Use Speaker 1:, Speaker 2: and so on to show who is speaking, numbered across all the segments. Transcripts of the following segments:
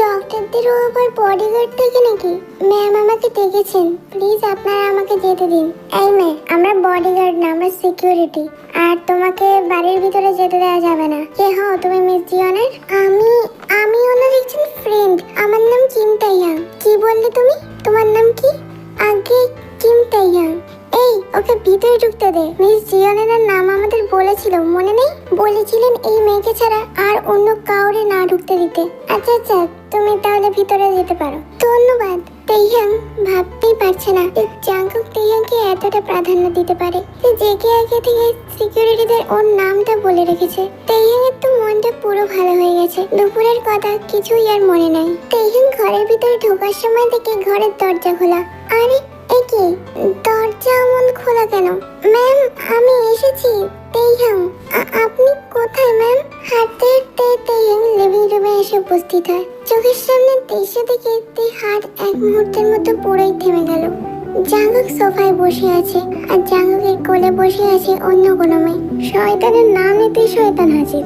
Speaker 1: ডক্টরদেরও আবার বডিগার্ড থাকে নাকি? ম্যাম আমাকে ডেকেছেন। প্লিজ আপনারা আমাকে যেতে দিন। এই মেয়ে আমরা বডিগার্ড না, আমরা সিকিউরিটি আর তোমাকে বাড়ির ভিতরে যেতে দেওয়া যাবে না। কে হও তুমি মিস জিওনের? আমি আমি ওনার একজন ফ্রেন্ড আমার নাম কিম তাইয়াং। কি বললে তুমি? তোমার নাম কি? আগে কিম তাইয়াং। এই ওকে ভিতরে ঢুকতে দে। মিস জিয়ানের নাম আমাদের বলেছিল, মনে নেই? বলেছিলেন এই মেয়েকে ছাড়া আর অন্য কাউরে না ঢুকতে দিতে। আচ্ছা আচ্ছা তুমি তাহলে ভিতরে যেতে পারো। ধন্যবাদ তেইহাং ভাবতেই পারছে না যে জাঙ্কুক তেইহাংকে এতটা প্রাধান্য দিতে পারে। যে জেগে আগে থেকে সিকিউরিটিদের ওর নামটা বলে রেখেছে। তেইহাং তো মনটা পুরো ভালো হয়ে গেছে। দুপুরের কথা কিছুই আর মনে নাই। তেইহাং ঘরের ভিতরে ঢোকার সময় থেকে ঘরের দরজা খোলা। আরে কি দরজা এমন খোলা কেন? ম্যাম, আমি এসেছি তেইহাং আপনি কোথায়, ম্যাম? হাঁটতে হাঁটতে তেইহাং লিভিং রুমে এসে উপস্থিত হয়। চোখের সামনে দৃশ্য দেখে তে হাত এক মুহূর্তের মতো পুরোই থেমে গেল। জাঙ্গুক সোফায় বসে আছে, আর জাঙ্গুকের কোলে বসে আছে অন্য কোনো মেয়ে। শয়তানের নাম নিতে শয়তান হাজির।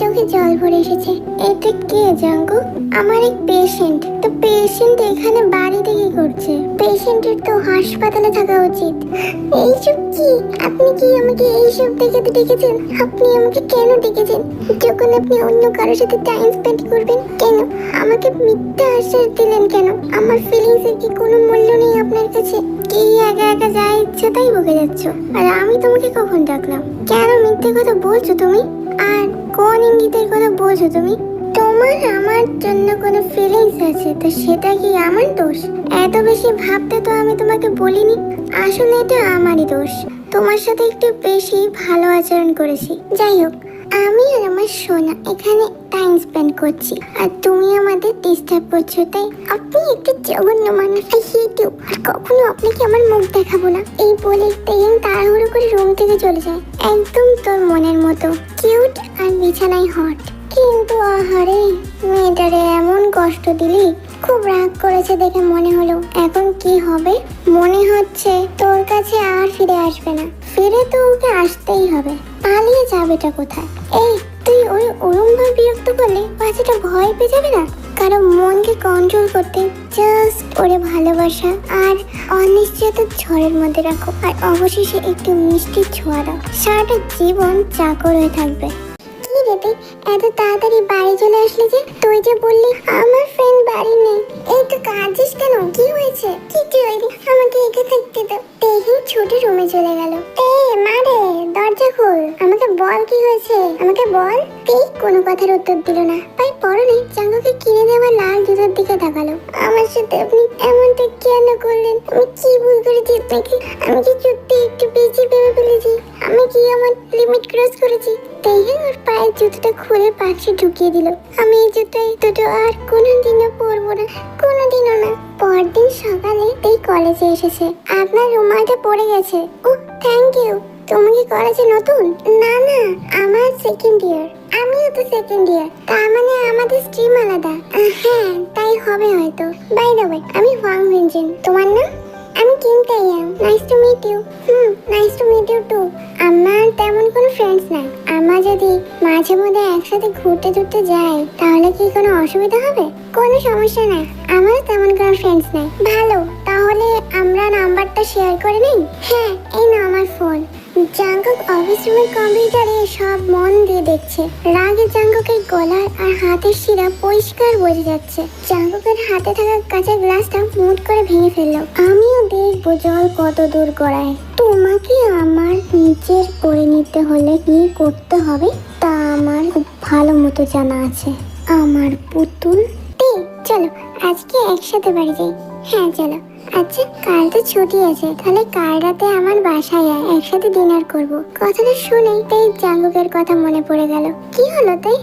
Speaker 1: চোখে জল ভরে এসেছে। এটা কে জাঙ্গুক আমার এক পেশেন্ট তো পেশেন্ট এখানে বাড়িতে কি করছে পেশেন্টের তো হাসপাতালে থাকা উচিত। এইসব কি? আপনি কি আমাকে এইসব ডেকেছেন? আপনি আমাকে কেন ডেকেছেন? যখন আপনি অন্য কারোর সাথে করবেন, কেন? আমাকে মিথ্যা আশ্বাস দিলেন কেন? আমার ফিলিংস এর কি কোনো মূল্য নেই আপনার কাছে? কি একা একা যা ইচ্ছা তাই বকে যাচ্ছ। আর আমি তোমাকে কখন ডাকলাম? কেন মিথ্যে কথা বলছো তুমি? আর কোন ইঙ্গিতের কথা বলছো তুমি? তোমার আমার জন্য কোনো ফিলিংস আছে, তো সেটা কি আমার দোষ? এত বেশি ভাবতে তো আমি তোমাকে বলিনি। আসলে এটা আমারই দোষ। তোমার সাথে একটু বেশি ভালো আচরণ করেছি। যাই হোক আমি আর আমার সোনা এখানে টাইম স্পেন্ড করছি। আর তুমি আমাদের ডিস্টার্ব করছ, তাই আপনি একটু জঘন্য মানুষ আর কখনো আপনাকে আমার মুখ দেখাবো না। এই বলে তেইন তাড়াহুড়ো করে রুম থেকে চলে যায়। একদম তোর মনের মতো কিউট আর বিছানায় হট কিন্তু আহারে, মেয়েটারে এমন কষ্ট দিলি, খুব রাগ করেছে দেখে মনে হলো। এখন কি হবে? মনে হচ্ছে তোর কাছে আর ফিরে আসবে না। ফিরে তো ওকে আসতেই হবে। পালিয়ে যাবেটা কোথায়? এই, তুই ওই ওরম ভাবে বিরক্ত করলে বাচ্চাটা ভয় পেয়ে যাবে না? কারণ মনকে কন্ট্রোল করতে জাস্ট ওরে ভালোবাসা আর অনিশ্চয়তার ঝড়ের মধ্যে রাখো। আর অবশেষে একটু মিষ্টি ছোঁয়া দাও। সারাটা জীবন চাকর হয়ে থাকবে। কি রে তুই? এত তাড়াতাড়ি বাড়ি চলে আসলি যে? তুই যে বললি আমার ফ্রেন্ড বাড়ি নেই। এই তো কাঁদছিস কেন? কি হয়েছে? কিছু হয়নি। আমাকে একা থাকতে দাও। তেহিন ছুটে রুমে চলে গেল এ মারে দরজা খোল আমাকে বল, কি হয়েছে? আমাকে বল। তেই কোনো কথার উত্তর দিল না। তাই পরনে চাঙ্গুকে কিনে দেওয়া লাল জুতোর দিকে তাকালো। আমার সাথে আপনি এমনটা কেন করলেন? আমি কি ভুল করেছি আপনাকে? আমি কি সত্যি একটু বেশি ভেবে ফেলেছি? আমি কি আমার লিমিট ক্রস করেছি? তেহে ওর পায়ের জুতোটা খুলে বাক্সে ঢুকিয়ে দিল। আমি এই জুতো দুটো আর কোনোদিনও পরবো না, কোনোদিনও না। পরদিন সকালে এই কলেজে এসেছে। আপনার রুমালটা পড়ে গেছে। ও থ্যাংক ইউ তুমি কি কলেজে নতুন? না না, আমার সেকেন্ড ইয়ার আমিও তো সেকেন্ড ইয়ার তার মানে আমাদের স্ট্রিম আলাদা। হ্যাঁ তাই হবে হয়তো। বাই দ্য ওয়ে আমি হোয়াং ভিনজেন তোমার নাম? আমি Kim Taeyang nice to meet you hmm nice to meet you too আমার তেমন কোনো ফ্রেন্ডস নাই। আমরা যদি মাঝে মধ্যে একসাথে ঘুরতে ঘুরতে যাই, তাহলে কি কোনো অসুবিধা হবে? কোনো সমস্যা নাই। আমারও তেমন কোনো ফ্রেন্ডস নাই। ভালো, তাহলে আমরা নাম্বারটা শেয়ার করে নিই? হ্যাঁ এই না আমার ফোন জাঙ্কক অফিস কম্পিউটারে সব মন দিয়ে দেখছে। রাগে জাঙ্গকের গলার আর হাতের শিরা পরিষ্কার বোঝা যাচ্ছে। জাঙ্গকের হাতে থাকা কাঁচের গ্লাসটা মুট করে ভেঙে ফেলল। আমিও দেখব জল কত দূর গড়ায়। তোমাকে আমার নিজের করে নিতে হলে কি করতে হবে তা আমার খুব ভালো মতো জানা আছে। আমার পুতুল। চলো, আজকে একসাথে বাড়ি যাই। হ্যাঁ চলো। আচ্ছা কাল তো ছুটি আছে, তাহলে কাল রাতে আমার বাসায় আয়, একসাথে ডিনার করব। কথাটা শুনেই তাই জাঙ্গুকের কথা মনে পড়ে গেল। কি হলো তাই?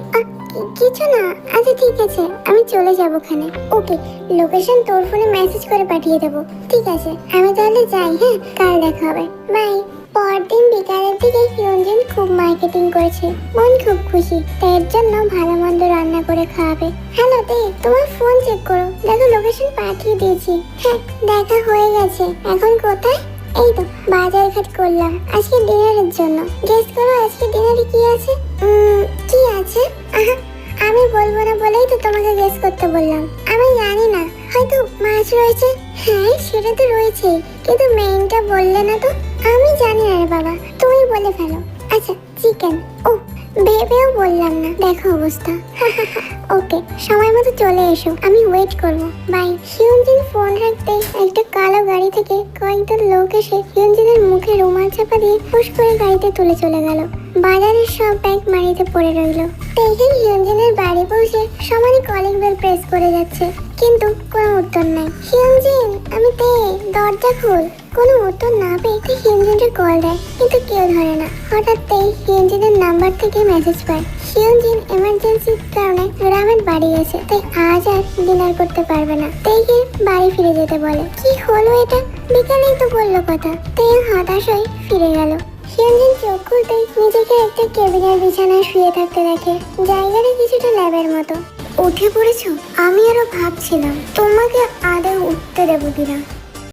Speaker 1: কিছু না আচ্ছা ঠিক আছে, আমি চলে যাব ওখানে। ওকে লোকেশন তোর ফোনে মেসেজ করে পাঠিয়ে দেবো। ঠিক আছে, আমি তাহলে যাই হ্যাঁ? কাল দেখা হবে। বাই পরদিন বিকালের দিকে রঞ্জন খুব মার্কেটিং করেছে। মন খুব খুশি, তাই এর জন্য ভালো মন্দ রান্না করে খাওয়াবে। হ্যালো দে তোমার ফোন চেক করো। দেখো লোকেশন পাঠিয়ে দিয়েছি। হ্যাঁ দেখা হয়ে গেছে। এখন কোথায়? এই তো বাজার ঘাট করলাম। আজকে ডিনারের জন্য। গেস করো, আজকে ডিনারে কি আছে? কি আছে? আহা, আমি বলব না বলেই তো তোমাকে গেস করতে বললাম। আমি জানি না, হয়তো মাছ রয়েছে। হ্যাঁ সেটা তো রয়েছেই। কিন্তু মেইনটা বললে না তো? আমি জানি না রে বাবা, তুমি বলে ফেলো। আচ্ছা চিকেন ও ভেবেও বললাম না। দেখো অবস্থা। ওকে সময় মতো চলে এসো। আমি ওয়েট করব। বাই হিউনজিন ফোন রাখতে একটা কালো গাড়ি থেকে কয়েকজন লোক এসে হিউনজিনের মুখে রুমাল চাপা দিয়ে ফুস করে গাড়িতে তুলে চলে গেল। বাজারের সব ব্যাগ মাটিতে পড়ে রইল। তেইখান হিউনজিনের বাড়ি পৌঁছে সমানে কলিং বেল প্রেস করে যাচ্ছে। কিন্তু কোনো উত্তর নাই। হিউনজিন, আমি তে, দরজা খোল। কোনো উত্তর না পেয়ে তে হিউনজিনকে কল দেয়, কিন্তু কেউ ধরে না। হঠাৎ তেই নাম্বার থেকে মেসেজ পায়। হিউনজিন এমার্জেন্সির কারণে গ্রামের বাড়ি গেছে, তাই আজ আর ডিনার করতে পারবে না। তেইকে বাড়ি ফিরে যেতে বলে, কি হলো এটা? বিকালেই তো বলল কথা। তেই হতাশ হয়ে ফিরে গেল। হিউনজিন চোখ খুলতেই নিজেকে একটা কেবিনের বিছানায় শুয়ে থাকতে দেখে, জায়গাটা কিছুটা ল্যাবের মতো। উঠে পড়েছ? আমি আরও ভাবছিলাম। তোমাকে আদৌ উঠতে দেবো কিনা?